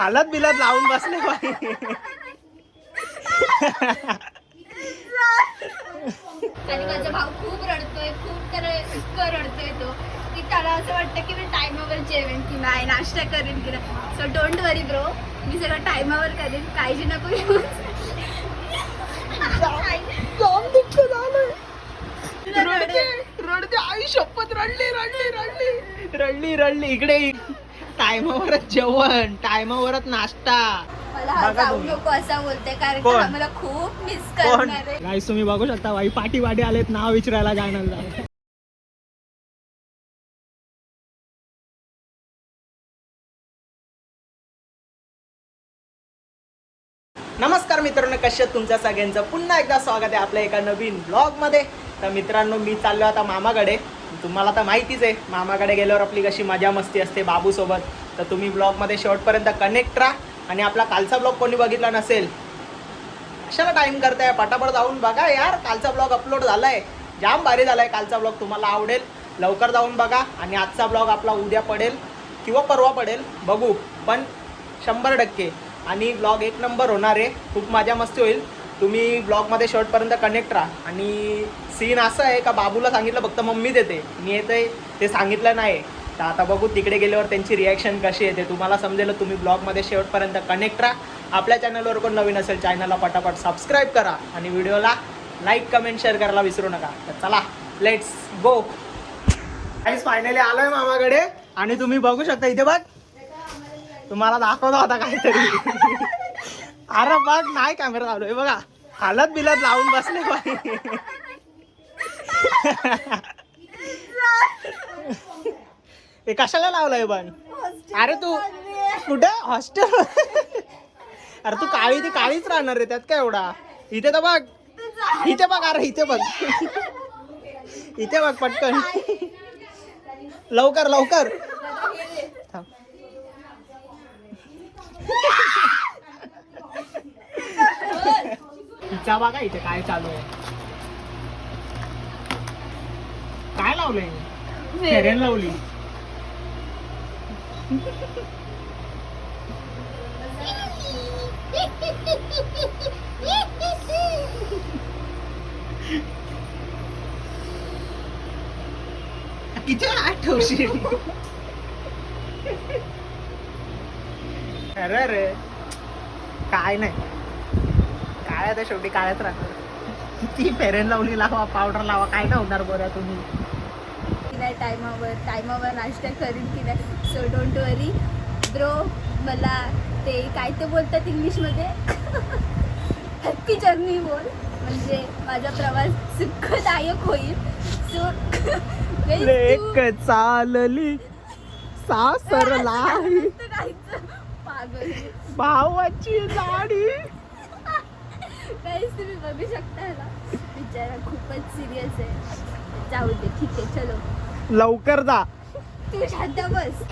हालत बिलत लावून बसले आणि माझा भाऊ खूप रडतोय खूप तर इतकं रडतोय तो की त्याला असं वाटतं की मी टायमावर जेवेन की नाही नाश्ता करेन की नाही. सो डोंट वरी ब्रो मी सगळं टायमावर करेन काळजी नको घेऊ. रडते. रडते आई शपथ रडली रडली रडली. रडली रडली इकडे टायमावरच जेवण टायमावरच नाश्ता. मला हा बघा जाऊ तुम्ही. नको असा बोलते कारण की कोण? हा मला खूप मिस कोण? करणार आहे. गाईस तुम्ही बघू शकता बाई पाठी वाटी आलेत नाव विचारायला गाण्याला नमस्कार मित्रांनो कशा आहेत तुमच्या सगळ्यांचं? पुन्हा एकदा स्वागत आहे आपल्या एका नवीन ब्लॉगमध्ये तर मित्रांनो मी चाललो आता मामाकडे. तुम्हाला तर माहितीच आहे मामाकडे गेल्यावर आपली कशी मजा मस्ती असते बाबूसोबत. तर तुम्ही ब्लॉगमध्ये शेवटपर्यंत कनेक्ट राहा आणि आपला कालचा ब्लॉग कोणी बघितला नसेल कशाला टाइम करताय? पटापट जाऊन बघा यार कालचा ब्लॉग अपलोड झालाय. जाम भारी झालाय कालचा ब्लॉग तुम्हाला आवडेल लवकर जाऊन बघा आणि आजचा ब्लॉग आपला उद्या पडेल किंवा परवा पडेल बघू. पण शंभर टक्के. आणि ब्लॉग एक नंबर होणार आहे खूप मजा मस्ती होईल. तुम्ही ब्लॉगमध्ये शेवटपर्यंत कनेक्ट राहा. आणि सीन असं आहे का बाबूला सांगितलं फक्त मम्मी देते मी येते ते सांगितलं नाही. तर आता बघू तिकडे गेल्यावर त्यांची रिॲक्शन कशी येते. तुम्हाला समजेल तुम्ही ब्लॉगमध्ये शेवटपर्यंत कनेक्ट राहा. आपल्या चॅनलवर कोण नवीन असेल चॅनलला पटापट सबस्क्राईब करा. आणि व्हिडिओला लाईक कमेंट शेअर करायला विसरू नका. तर चला लेट्स गो गाईस फायनली आलोय मामाकडे. आणि तुम्ही बघू शकता इथे बघ. तुम्हाला दाखवतो होता काहीतरी. अरे बघ नाही कॅमेरा लावलोय बघा हालत बिलत लावून बसले बाई. हे कशाला लावलंय पण? अरे तू कुठं? हॉस्टेल? अरे तू काळी ती काळीच राहणार रे त्यात काय एवढा? इथे तर बघ. इथे बघ अरे इथे बघ. इथे बघ पटकन. लवकर लवकर. तिचा बघा इथे काय चालू आहे. काय लावलंय? फेरेन लावली. किती आठवशील. अरे रे काय नाही. काय आता शेवटी कायच राहणार किती फेरेन लावली लावा पावडर लावा काय नाही होणार बरं तुम्ही? की नाही टायमावर टायमावर नाश्ता करीन की नाही सो डोंट वरी ब्रो मला ते काय ते बोलतात इंग्लिशमध्ये? हॅपी जर्नी बोल. म्हणजे माझा प्रवास सुखदायक होईल. सो लेक चालली सासरला पागल. भावाची जाडी काहीच तुम्ही बघू शकता ना बिचारा खूपच सिरियस आहे. जाऊ दे ठीक आहे चलो. लवकर जा. तू शांत बस.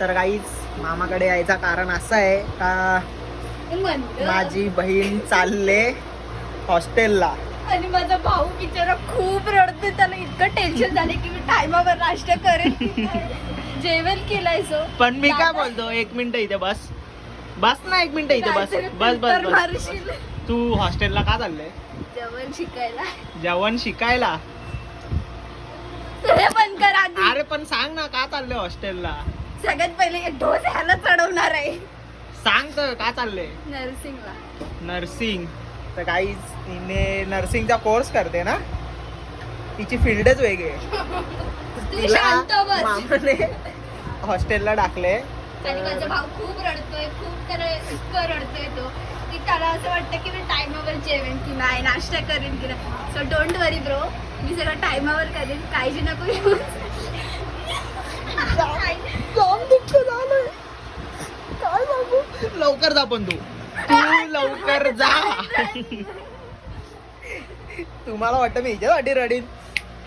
तर काहीच मामाकडे यायचं कारण असं आहे का माझी बहीण चालले हॉस्टेलला. आणि माझा भाऊ बिचारा खूप रडते त्याला इतकं टेन्शन झाले की मी टायमावर नाश्ता करेन. जेवण केलाय सो पण मी काय बोलतो एक मिनिट इथे बस. बस ना एक मिनिट इथे बस. बस बस बस. तू हॉस्टेलला का चाललंय? जेवण शिकायला. जेवण शिकायला? हे बंद कर आधी. अरे पण सांग ना का चाललंय हॉस्टेलला? सगळ्यात पहिले एक डोस ह्याला चढवणार आहे. सांग तर का चाललंय? नर्सिंगला. नर्सिंग. तर काहीच तिने नर्सिंगचा कोर्स करते ना? तिची फील्डच वेगळी आहे. तू शांत बस. मामाने हॉस्टेलला टाकले आणि माझा भाऊ खूप रडतोय खूप तर इतकं रडतोय तो की त्याला असं वाटतं की मी टायमावर जेवेन की नाही नाश्ता करेन की नाही. सो डोंट वरी ब्रो मी सगळं टायमावर करेन काळजी नको लवकर जा पण तू. तू लवकर जा. तुम्हाला वाटतं मी हिच्यासाठी रडीन.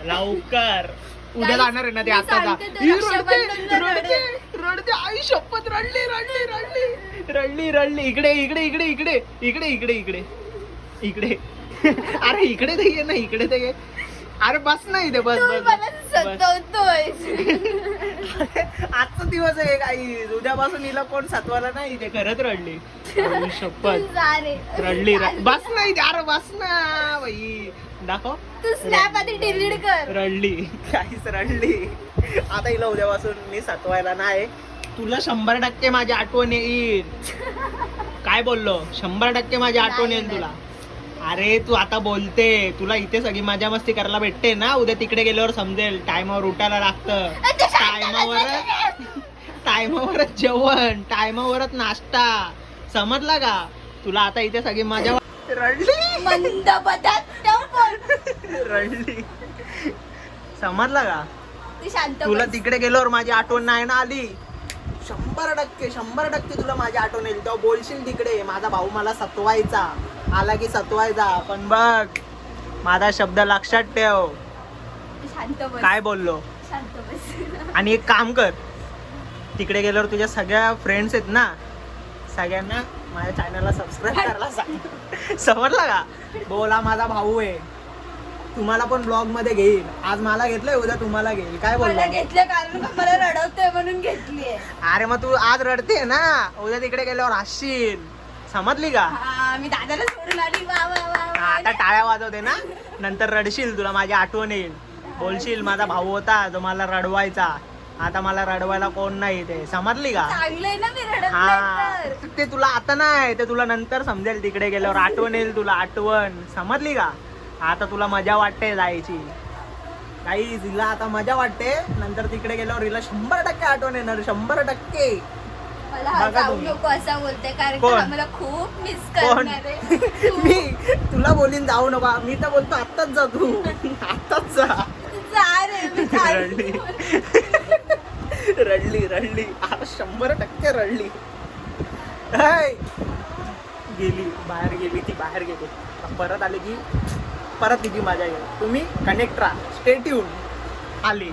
लवकर. उद्या जाणार आहे ना ते आता जा. तर ही रडते रडते रडते. आई शपथ रडली रडली रडली. रडली रडली. इकडे इकडे इकडे इकडे. इकडे इकडे इकडे. इकडे. अरे इकडे ते ये ना इकडे ते ये. अरे बस ना इथे बस तू बस, मला बस. सतवतोय आजचा दिवस आहे काही उद्यापासून हिला कोण सातवाला नाही इथे खरंच रडली. आई शपथ. जा रे. रडली र- बस नाही अरे बस ना बाई. दाखव. तू स्नॅप आधी डिलीट कर. रडली. काहीच रडली. आता हिला उद्यापासून मी सातवायला नाही. तुला शंभर टक्के माझी आठवण येईल. काय बोललो? शंभर टक्के माझी आठवण नाही, येईल तुला. अरे तू आता बोलते. तुला इथे सगळी मजा मस्ती करायला भेटते ना? उद्या तिकडे गेल्यावर समजेल. टायमावर उठायला लागतं. शांत टायमावरच टायमावरच जेवण. टायमावरच नाश्ता. समजला का? तुला आता इथे सगळी मजा रडली. रडली. समजला का? तू शांत तुला. तिकडे गेल्यावर माझी आठवण नाही ना आली? शंभर टक्के शंभर टक्के तुला माझी आठवण येईल. तेव्हा बोलशील तिकडे. माझा भाऊ मला सतवायचा. आला की सतवायचा पण बघ माझा शब्द लक्षात ठेव. तू शांत बस. काय बोललो? शांत बस. आणि एक काम कर. तिकडे गेल्यावर तुझ्या सगळ्या फ्रेंड्स आहेत ना सगळ्यांना माझ्या चॅनलला सबस्क्राईब करायला सांग. समजला का? बोला माझा भाऊ आहे. तुम्हाला पण ब्लॉगमध्ये घेईल. आज मला घेतलंय उद्या तुम्हाला घेईल. काय मला बोलला घेतलं कारण का मला रडवतोय म्हणून घेतलीये. अरे मग तू आज रडते ना? उद्या तिकडे गेल्यावर हसशील. समजली का? हा मी दादाला सोडून आली. वा वा वा, वा. आता टाळ्या वाजवते ना? नंतर रडशील तुला माझी आठवण येईल. बोलशील माझा भाऊ होता जो मला रडवायचा. आता मला रडवायला कोण नाही ते. समजली का? चांगलंय ना मी रडत हा. नाही तर. ते तुला आता नाही ते तुला नंतर समजेल. तिकडे गेल्यावर आठवण येईल तुला आठवण. समजली का? आता तुला मजा वाटते जायची. काही हिला आता मजा वाटते. नंतर तिकडे गेल्यावर हिला शंभर टक्के आठवण येणार शंभर टक्के. मला हा बघा जाऊ तुम्ही. नको असं बोलते कारण कोण? का मला खूप मिस कोण? करणार आहे. तू मी तुला बोलीन जाऊ नका. मी तर बोलतो आत्ताच जा तू. आत्ताच जा. जा रे मी रडली. रडली रडली. आता शंभर टक्के रडली. हाय. गेली बाहेर गेली ती बाहेर गेली. आता परत आली की परत तिची मजा येईल. तुम्ही कनेक्ट राहा. स्टेट येऊन आली.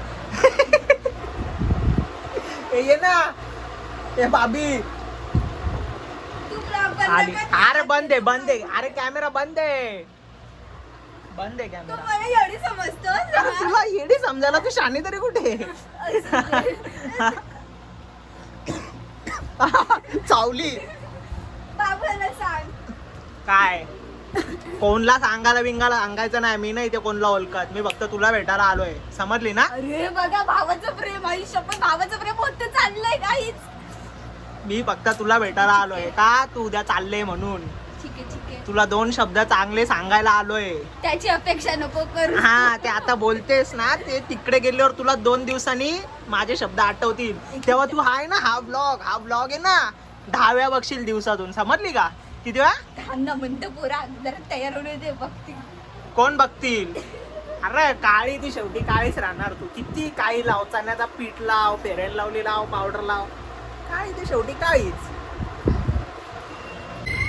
ए, ये ना. ए बाबी आली. अरे बंद आहे बंद आहे. अरे कॅमेरा बंद आहे. बंद आहे तू कॅमेरा समजतो तुला येडी समजायला तू शानी तरी कुठे? चावली. बाबाला सांग. काय? कोणला सांगायला बिंगाला सांगायचं नाही. मी नाही ते कोणला ओळखत. मी फक्त तुला भेटायला आलोय. समजली ना? अरे बघा भावाचं प्रेम आयुष्य पण भावाचं प्रेम होत चाललंय काहीच मी फक्त तुला भेटायला आलोय का? तू उद्या चालले म्हणून. ठीक आहे ठीक आहे. तुला दोन शब्द चांगले सांगायला आलोय. त्याची अपेक्षा नको करू. हा ते आता बोलतेस ना ते तिकडे गेल्यावर तुला दोन दिवसांनी माझे शब्द आठवतील. तेव्हा तू हाय ना हा ब्लॉग हा ब्लॉग आहे ना दहाव्या बघशील दिवसातून. समजली का? किती वेळा? थांब म्हणतं पोरा जरा तयार दे बघते कोण बघतील? अरे काळी ती शेवटी काळीच राहणार तू. किती काळी लाव चण्याचा पीठ लाव फेरेन लावली लाव पावडर लाव. काळी ती शेवटी काळीच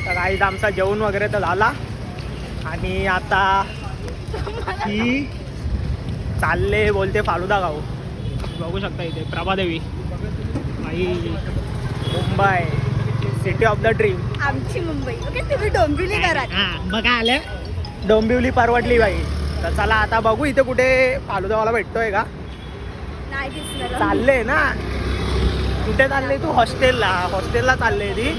तर काहीच आमचा जेवण वगैरे तर झाला. आणि आता ही चालले बोलते फालुदा गाव. बघू शकता इथे प्रभादेवी. आई Mumbai city of the dream आमची मुंबई. ओके तुम्ही डोंबिवली हा बघा आले. डोंबिवली परवडली बाई. तर चला आता बघू इथे कुठे फालुदावाला भेटतोय का? नाही चालले ना. कुठे चालले तू? हॉस्टेलला. हॉस्टेलला चालले ती.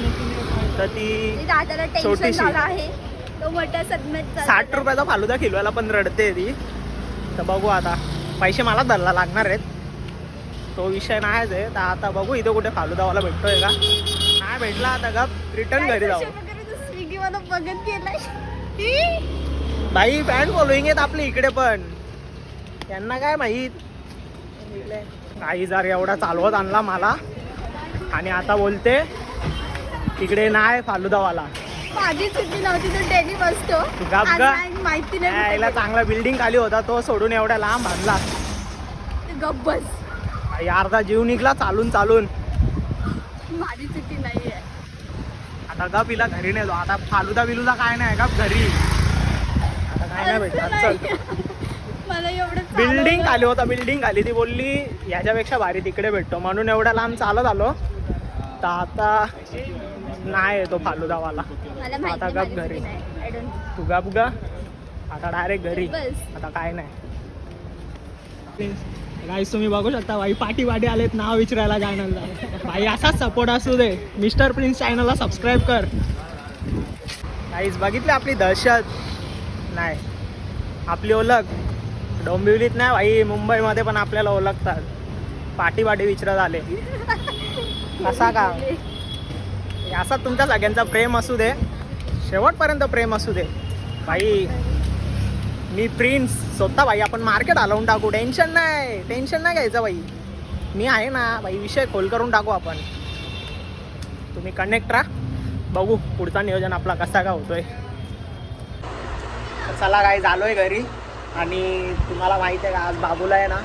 तर ती मी दादाला टेन्शन छोटीशी. झालं आहे. तो मोठ्या साठ रुपयाचा फालुदा किलोला पण रडते ती. तर बघू आता. पैसे मला धरला लागणार आहेत. तो विषय नाहीच आहे. तर आता बघू इथे कुठे फालुदावाला भेटतोय का? नाही भेटला आता गप. रिटर्न घरी जाऊ. बघत गेलाय? भाई फॅन फॉलोईंग आहेत आपले इकडे पण. त्यांना काय माहीत? काही जर एवढा चालवत आणला मला. आणि आता बोलते तिकडे नाही फालुदावाला. माझी चुकी नव्हती तो डेली बसतो. तू गप. नाही, माहिती नाही कुठे चांगला बिल्डिंग खाली होता तो सोडून एवढ्या लांब बांधला. गप बस. अर्धा जीव निघला चालून चालून. माझी चुकी नाहीये. आता गप हिला घरी नेलो. आता फालुदा बिलुदा काय नाही गप घरी. आता काय नाही नाही. मला एवढं बिल्डिंग. खाली होता बिल्डिंग खाली. ती बोलली याच्यापेक्षा भारी तिकडे भेटतो. म्हणून एवढ्या लांब चालत आलो. तर आता नाही तो फालुदावाला आता गप घरी. तू गप ग आता डायरेक्ट घरी. आता काय नाही. गाईस तुम्ही बघू शकता भाई पाठी वाटी आलेत नाव विचारायला चॅनलला भाई असाच सपोर्ट असू दे. मिस्टर प्रिन्स चॅनलला सबस्क्राईब कर. गाईस बघितली आपली दहशत? नाही. आपली ओळख? डोंबिवलीत नाही भाई मुंबईमध्ये पण आपल्याला ओळखतात. पाठी वाटी विचारत आले. कसा का? असा तुमच्या सगळ्यांचा प्रेम असू दे. शेवटपर्यंत प्रेम असू दे. भाई मी प्रिन्स स्वतः भाई आपण मार्केट हलवून टाकू. टेन्शन नाही. टेन्शन नाही घ्यायचं भाई मी आहे ना भाई विषय खोल करून टाकू आपण. तुम्ही कनेक्ट राहा. बघू पुढचा नियोजन आपला कसा का होतोय. चला काय झालोय घरी. आणि तुम्हाला माहिती आहे का आज बाबूला आहे ना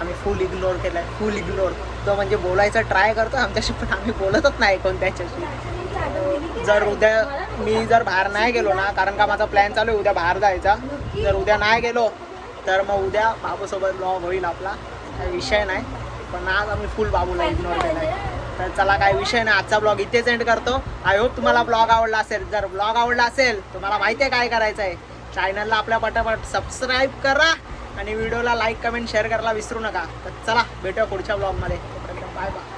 आम्ही फुल इग्नोर केलाय. फुल इग्नोर तो म्हणजे बोलायचा ट्राय करतो आमच्याशी पण आम्ही बोलतच नाही कोण त्याच्याशी. जर उद्या मी जर बाहेर नाही गेलो ना कारण का माझा प्लॅन चालू आहे उद्या बाहेर जायचा. जर उद्या नाही गेलो तर मग उद्या बाबूसोबत ब्लॉग होईल आपला. काही विषय नाही. पण आज आम्ही फुल बाबूला इग्नोर केला आहे तर चला काही विषय नाही. आजचा ब्लॉग इथेच एंड करतो. आय होप तुम्हाला ब्लॉग आवडला असेल. जर ब्लॉग आवडला असेल तुम्हाला माहिती आहे काय करायचं आहे चॅनलला आपल्या पटापट सबस्क्राईब करा. आणि व्हिडिओला लाईक कमेंट शेअर करायला विसरू नका. तर चला भेटूया पुढच्या ब्लॉगमध्ये. Bye bye.